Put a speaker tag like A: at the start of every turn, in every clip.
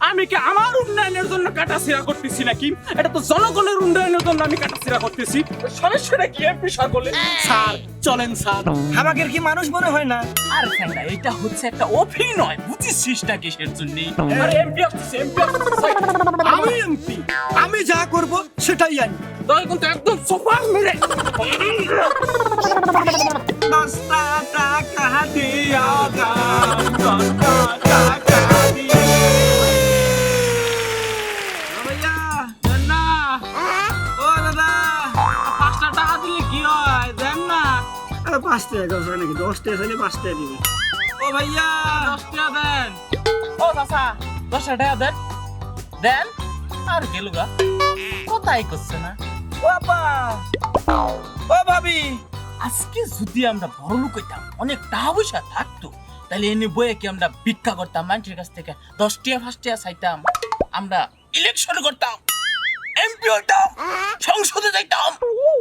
A: আমি কি আমার উন্নয়নের জন্য কাটাছিড়া করতেছি নাকি? এটা তো জনগণের উন্নয়নের জন্য আমি কাটাছিড়া করতেছি। সমস্যাটা কি আপনি স্যার বলে স্যার চলেন স্যার।
B: আমাদের কি মানুষ মনে হয় না?
A: আর ফ্যান্ডা এটা হচ্ছে একটা অভিনয়। বুঝিস না কিসের জন্য? আরে এমপি আসছে এমপি
B: আমি এমপি আমি যা করব সেটাই আইন
A: দয় কিন্তু একদম সোফার মেরে।
B: টাকা দিয়া টাকা পাঁচ টাকা দশ টাকা নাকি? দশ টাকা চাইলে পাঁচ টাকা দিবি? ও ভাইয়া!
A: দশ টাকা দেন। ও চাচা দশ টাকা দেন। দেন আর গেলুগা। কোথায় করছে না?
B: আপা! ও ভাবি!
A: আজকে যদি আমরা বড় লোক হইতাম অনেক টাকা পয়সা থাকতো তাহলে এনে বইয়ে কি আমরা ভিক্ষা করতাম মানুষের কাছ থেকে? দশ টাকা পাঁচ টাকা চাইতাম আমরা ইলেকশন করতাম এমপি হইতাম সংসদে যাইতাম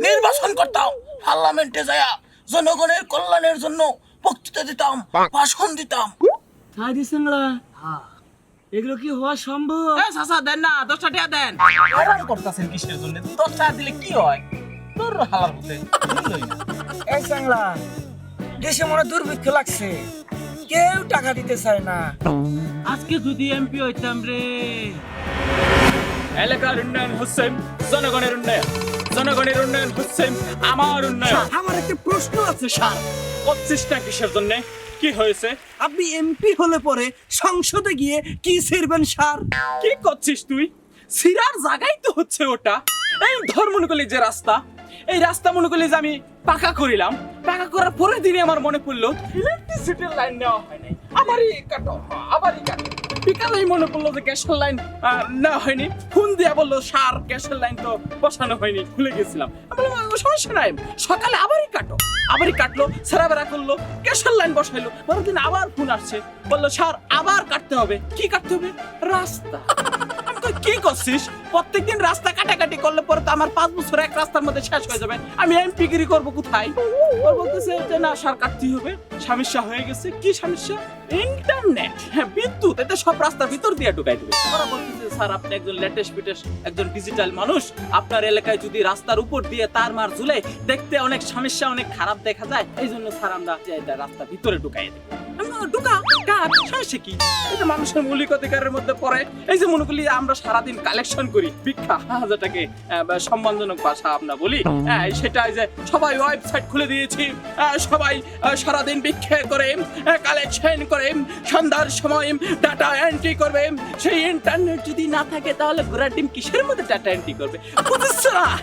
A: নির্বাচন করতাম পার্লামেন্টে যায়া জনগণের কল্যাণের জন্য বক্তৃতা দিতাম ভাষণ দিতাম।
B: তাই দিছেন এগুলো কি হওয়া সম্ভব?
A: চাচা দেন না দশটা টাকা দেন। আরাম করতেছেন কিসের জন্য? দশ টাকা দিলে কি হয়? তোর হালার হতে
B: এই সাংলা দেশে মনে দুর্ভিক্ষ লাগছে। কেউ টাকা দিতে চায় না।
A: আজকে যদি এমপি হইতাম রে। এলাকার উন্নয়ন হচ্ছে জনগণের উন্নয়ন। জনগণের উন্নয়ন হচ্ছে আমার উন্নয়ন।
B: আমার একটা প্রশ্ন আছে স্যার।
A: না কিসের জন্য? কি হয়েছে?
B: আপনি এমপি হলে পরে সংসদে গিয়ে কি ছিড়বেন স্যার?
A: কি করছিস তুই? সিরার জায়গাই তো হচ্ছে ওটা। এই ধর মনে করলি যে রাস্তা এই রাস্তা মনে করলি যে আমি পাকা করিলাম। পাকা করার পরের দিনে আমার মনে পড়ল ইলেকট্রিসিটির লাইন নেওয়া হয় নাই। আবারই কাটো আবারই কাটো। বিকালেই মনে পড়ল যে গ্যাসের লাইন নেওয়া হয়নি। ফোন দিয়া বলল সার গ্যাসের লাইন তো বসানো হয়নি, ভুলে গেছিলাম। সমস্যা নাই, সকালে আবারই কাটো। আবারই কাটলো সারা বেড়া করল, গ্যাসের লাইন বসাইলো। পরের দিন আবার ফোন আসছে, বলল সার আবার কাটতে হবে। কি কাটতে হবে? রাস্তা। কি করছিস? প্রত্যেকদিন রাস্তা কাটাকাটি করলে পরে তো আমার পাঁচ বছর এক রাস্তার মধ্যে শেষ হয়ে যাবে। আমি এমপি গিরি করব কোথায়? বলতেছে যে, না সার কাটতেই হবে। সমস্যা হয়ে গেছে। কি সমস্যা ইন্টারনেট? হ্যাঁ বিদ্যুৎ। এটা সব রাস্তার ভিতর দিয়ে ঢুকাই দেবে। ওরা বলতেছে স্যার আপনি একজন লেটেস্ট ফিটেস্ট একজন ডিজিটাল মানুষ। আপনার এলাকায় যদি রাস্তার উপর দিয়ে তার মার ঝুলে দেখতে অনেক সমস্যা অনেক খারাপ দেখা যায় এই জন্য স্যার আমরা রাস্তার ভিতরে ঢুকাই বললাম, কার মানুষের মৌলিক অধিকারের মধ্যে পড়ে এই যে মনে করি আমরা সারাদিন কালেকশন করি ভিক্ষা যেটাকে সম্মানজনক ভাষা আমরা বলি হ্যাঁ, সেটাই যে সবাই ওয়েবসাইট খুলে দিয়েছি সবাই সারাদিন ভিক্ষা করে কালেকশন করে সন্ধ্যার সময় ডাটা এন্ট্রি করবে সেই ইন্টারনেট যদি না থাকে তাহলে ঘোড়ার ডিম কিসের মধ্যে ডাটা এন্ট্রি করবে?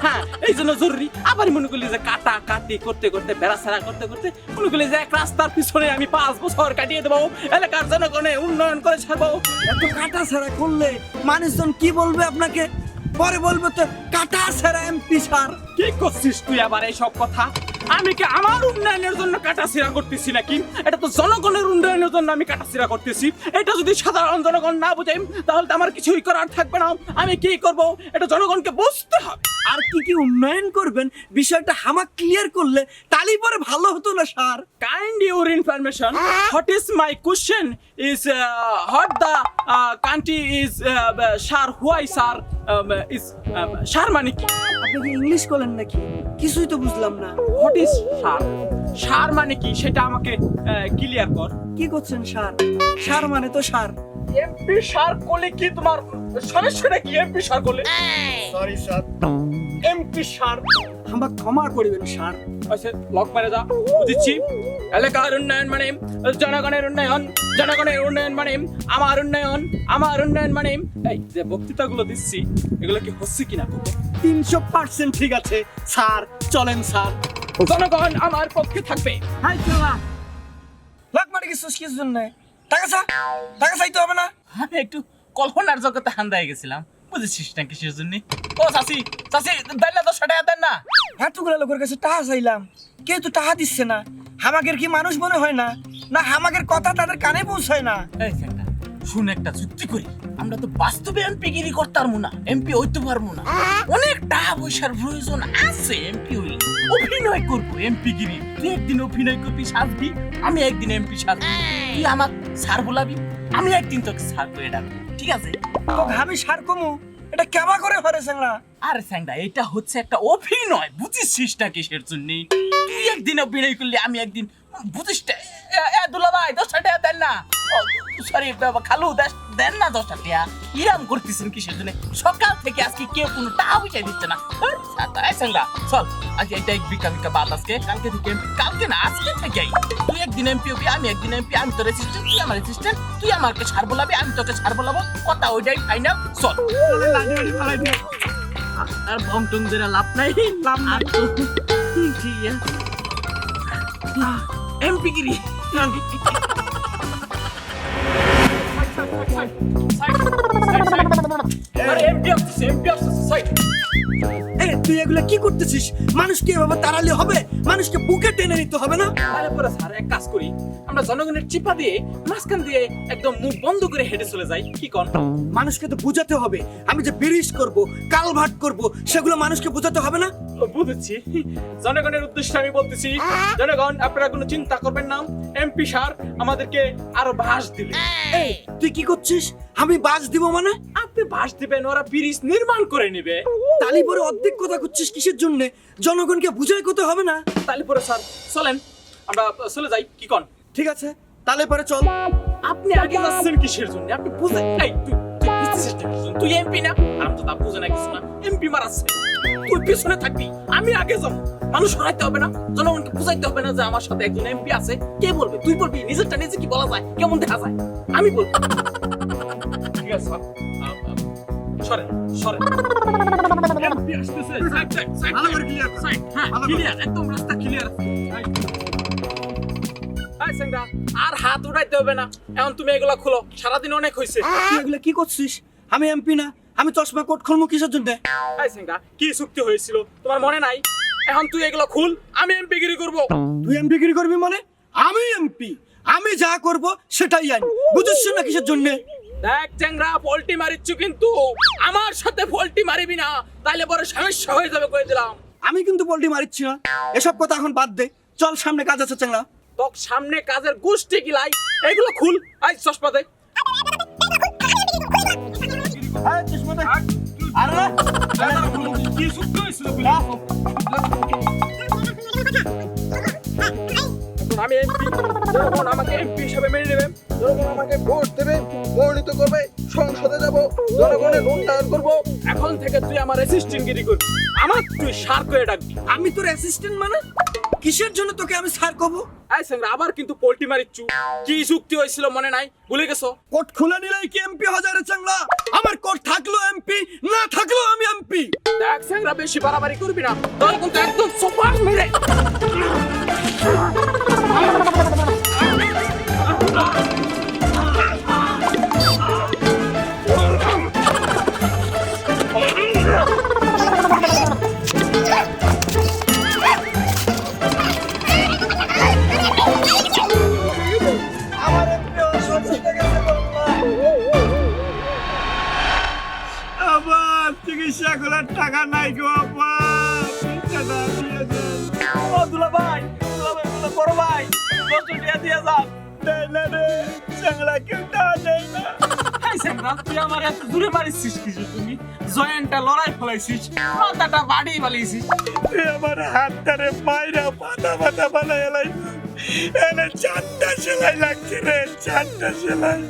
A: হ্যাঁ এই জন্য জরুরি। আবার মনে করলি যে কাটা কাটি করতে করতে বেড়াছাড়া করতে করতে মনে করলি যে এক রাস্তার পিছনে আমি পাঁচ বছর কাটিয়ে দেবো এলাকার জনগণে উন্নয়ন করে ছাড়বো।
B: এত কাটা ছাড়া করলে মানুষজন কি বলবে আপনাকে? পরে বলব তো কাটা ছাড়া এমপি স্যার।
A: কি করছিস তুই আবার এইসব কথা? আমি কি আমার উন্নয়নের জন্য কাটাছিড়া করতেছি নাকি? এটা তো জনগণের উন্নয়নের জন্য আমি কাটাছিড়া করতেছি। এটা যদি সাধারণ জনগণ না বুঝে তাহলে তো আমার কিছুই করার থাকবে না। আমি কি করব? এটা জনগণকে বুঝতে হবে।
B: আর কি কি উন্নয়ন করবেন বিষয়টা হামাক ক্লিয়ার করলে তালি পরে ভালো হতো না sir.
A: Kind question? Is uh, what the uh, country is uh, sir why sir um, is um, sir মানে কি?
B: আপনি কি ইংলিশ করলেন নাকি? কিছুই তো বুঝলাম না।
A: হোয়াট ইজ সার? সার মানে কি? সেটা আমাকে ক্লিয়ার কর।
B: কি করছেন স্যার স্যার মানে তো স্যার
A: এমপি সার কোলে কি তোমার সমস্যাটা কি এমপি সার কোলে
B: সরি স্যার
A: এমপি সার।
B: আমাক ক্ষমা করবেন স্যার
A: আচ্ছা লক মেরে যা। বুঝছি? এলাকার উন্নয়ন মানে জনগণের উন্নয়ন জনগণের উন্নয়ন মানে আমার উন্নয়ন আমার উন্নয়ন মানে এই যে বক্তৃতাগুলো দিচ্ছি এগুলো কি হচ্ছে কিনা?
B: তিনশো পার্সেন্ট ঠিক আছে। স্যার চলেন স্যার।
A: জনগণ আমার পক্ষে থাকবে।
B: হাই চলা। লাখ মারি কি সুস্কির জন্য? টাকা চা টাকা চাইতে হবে না?
A: আমি একটু কল্পনার জগতে হান্দায় গেছিলাম। বুঝেছিস না কিসের জন্য? ও চাচি চাচি দেন না দশ টাকা দেন না।
B: এতগুলো লোকের কাছে টাকা চাইলাম। কেউ তো টাকা দিচ্ছে না। হামাকের কি মানুষ মনে হয় না? না হামাকের কথা তাদের কানে পৌঁছায় না।
A: শুন একটা যুক্তি করি। আমরা তো বাস্তবে এমপি গিরি না এমপি হইতে না। অনেক টাকা পয়সার প্রয়োজন আছে এমপি হইলে। অভিনয় করব এমপি গিরি। তুই একদিন অভিনয় করবি সাজবি আমি একদিন এমপি সাজবি। তুই আমার স্যার বলাবি আমি একদিন তোকে করে ডাকবো। ঠিক আছে?
B: তোকে আমি সার কমু? এটা কেবা করে পারে স্যাংরা
A: আরে এটা হচ্ছে একটা অভিনয়। বুঝিস না কিসের জন্য? তুই একদিন অভিনয় করলে আমি একদিন বুঝিস? এ, দশটা দেন না। সরি খালু দেন না দশটা টাকা ইরাম করতেছেন কিসের জন্য? সকাল থেকে আজকে কেউ কোনো টাকা পয়সা দিচ্ছে না। আরে, সাতা, এই স্যাংডা চল। আজকে এটা বিকা বিকা বাদ আজকে। কালকে থেকে কালকে না আজকে থেকেই তুই একদিন এমপি হবি আমি একদিন এমপি আমি তোর অ্যাসিস্ট্যান্ট তুই আমার অ্যাসিস্ট্যান্ট তুই আমাকে ছাড় বলাবি আমি তোকে ছাড় বলাবো। কথা ওইটাই ফাইনাল চল। আর বং টং লাভ নাই। লাভ নাই। তো ঠিক আছে? এমপি গিরি
B: তুই এগুলা কি করতেছিস? মানুষকে এভাবে তাড়ালে হবে? মানুষকে বুকে টেনে নিতে হবে না?
A: তাহলে পরে স্যার এক কাজ করি। আমরা জনগণের চিপা দিয়ে মাঝখান দিয়ে একদম মুখ বন্ধ করে হেঁটে চলে যাই। কি কন?
B: মানুষকে তো বুঝাতে হবে। আমি যে ব্রিজ করব কালভার্ট করব সেগুলো মানুষকে বোঝাতে হবে না?
A: বুঝেছি। জনগণের উদ্দেশ্যে আমি বলতেছি জনগণ আপনারা কোনো চিন্তা করবেন না। এমপি স্যার আমাদেরকে আরও বাস দিল
B: এই তুই কি করছিস? আমি বাস দিব মানে?
A: আপনি বাস দিবেন ওরা ব্রিজ নির্মাণ করে নেবে।
B: তালি পরে অর্ধেক কথা করছিস কিসের জন্য? জনগণকে বুঝাই করতে হবে না?
A: তালি পরে স্যার চলেন আমরা চলে যাই কি কন?
B: ঠিক আছে তালে পরে চল।
A: আপনি আগে যাচ্ছেন কিসের জন্য? আপনি বুঝেন এই তুই জন্য? তুই এমপি না? আমি তো তা বুঝে না কিছু না। এমপি মারাচ্ছে তুই পিছনে থাকবি। আমি আগে যাব। মানুষ হারাইতে হবে না। জনগণকে বুঝাইতে হবে না যে আমার সাথে একজন এমপি আছে। কে বলবে? তুই বলবি? নিজেরটা নিজে কি বলা যায়? কেমন দেখা যায়? আমি বলব। ঠিক আছে সরেন সরেন। এমপি আসতেছে। Side side side.
B: clear
A: side হ্যাঁ ক্লিয়ার একদম রাস্তা ক্লিয়ার আছে। হাই সেংরা আর হাত উঠাইতে হবে না। এখন তুমি এগুলা খুলো সারাদিন অনেক হয়েছে
B: তুই এগুলা কি করছিস? আমি এমপি না আমি চশমা কোট খুলবো কিসের জন্য?
A: হাই সেংরা কি চুক্তি হয়েছিল? তোমার মনে নাই? এখন তুই এগুলো খুল আমি এমপি গিরি করব।
B: তুই এমপি গিরি করবি মানে? আমি এমপি আমি যা করব সেটাই আইন। বুঝছিস না কিসের জন্য?
A: দেখ চেংরা পোল্টি মারিচ্ছু কিন্তু। আমার সাথে পোল্টি মারিবি না তাইলে পরে সমস্যা হয়ে যাবে কয়ে দিলাম।
B: আমি কিন্তু পোল্ট্রি মারিচ্ছি না। এসব কথা এখন বাদ দে। চল সামনে কাজ আছে চাংলা
A: তোর সামনে কাজের গোষ্ঠী গিলাই এগুলো খুল। আই চশমা দে। আমি এমপি জনগণ আমাকে এমপি হিসেবে মেনে নেবেন
C: জনগণ আমাকে ভোট দেবে মনোনীত করবে সংসদে যাব জনগণের উন্নয়ন করব।
A: এখন থেকে তুই আমার অ্যাসিস্ট্যান্ট গিরি করবি। আমার তুই সার করে ডাকবি।
B: আমি তোর অ্যাসিস্ট্যান্ট মানে? কিসের জন্য তোকে আমি স্যার কব
A: আবার কিন্তু পোল্টি মারিচ্ছু কি চুক্তি হয়েছিল মনে নাই? ভুলে গেছো?
B: কোর্ট খুলে নিলেই কি এমপি হাজারে চাংলা আমার কোর্ট থাকল এমপি না থাকল আমি এমপি।
A: দেখ স্যাংরা বেশি বাড়াবাড়ি করবি না। তোর কিন্তু একদম সোপান মেরে।
B: টাকা নাই গো আপা চিকিৎসাটা দিয়ে দেন।
A: ও দুলা ভাই দুলা ভাই দুলা বড় ভাই দশ টাকা দিয়ে যান।
B: দেয় না রে চাংলা কেউ টাকা দেয় না।
A: তুই আমার এত দূরে মারিছিস কিছু তুমি? জয়েন্টটা লড়াই ফলাইছিস মাথাটা বাড়ি বালিয়েছিস
B: তুই আমার হাতটারে মাইরা পাতা পাতা বানাই এলাই এনে চারটা সেলাই লাগছে রে চারটা সেলাই।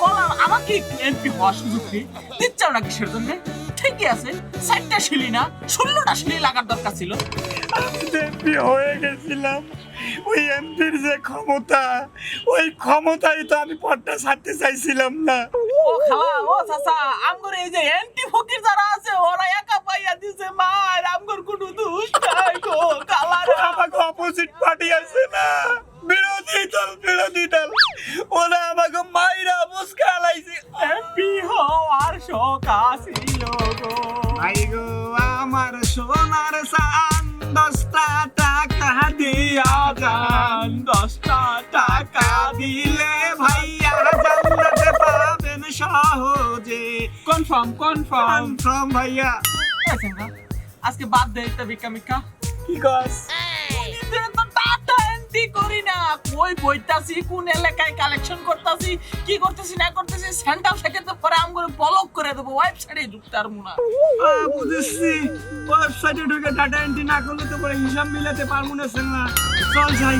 A: কলার আমাকে এমপি হওয়ার সুযোগ নেই। দিচ্ছাও না কিসের জন্য? ঠিকই আছে চারটা শিলি না ষোলোটা শিলি লাগার দরকার ছিল।
B: আমি এমপি হয়ে গেছিলাম ওই এমপির যে ক্ষমতা ওই ক্ষমতাই তো আমি পদটা ছাড়তে চাইছিলাম না।
A: ও খালা ও চাচা আমগর এই যে এন্টি ফকির যারা আছে ওরা একা পাইয়া দিছে মার আমগর কোনো দোষ নাই গো খালা
B: আমাকে অপোজিট পার্টি আছে না। দল বিরোধী দল ওরা আমাকে মাইরা মুসকা লাইছে
A: এমপি হওয়ার শখ আছিল গো।
B: ভাই গো আমার সোনার সান দশটা টাকা দিয়া যান।
A: দশটা
B: টাকা দিলে ভাইয়া জান্নাতে পাবেন সহজে।
A: কনফার্ম কনফার্ম
B: ফ্রম ভাইয়া।
A: আজকে বাদ দে এটা ভিক্ষা মিক্ষা
B: কি কস?
A: এন্ট্রি করি না। কই বইতাছি, কোন এলাকায় কালেকশন করতাছি, কি করতেছি, না করতেছি সেন্টার তো পরে আম করে ব্লক করে দেবো ওয়েবসাইটে ঢুকতে আর মুনা
B: বুঝেছি। ওয়েবসাইটে ঢুকে ডাটা এন্ট্রি না করলে তো পরে হিসাব মিলাতে পারব না চল, যাই।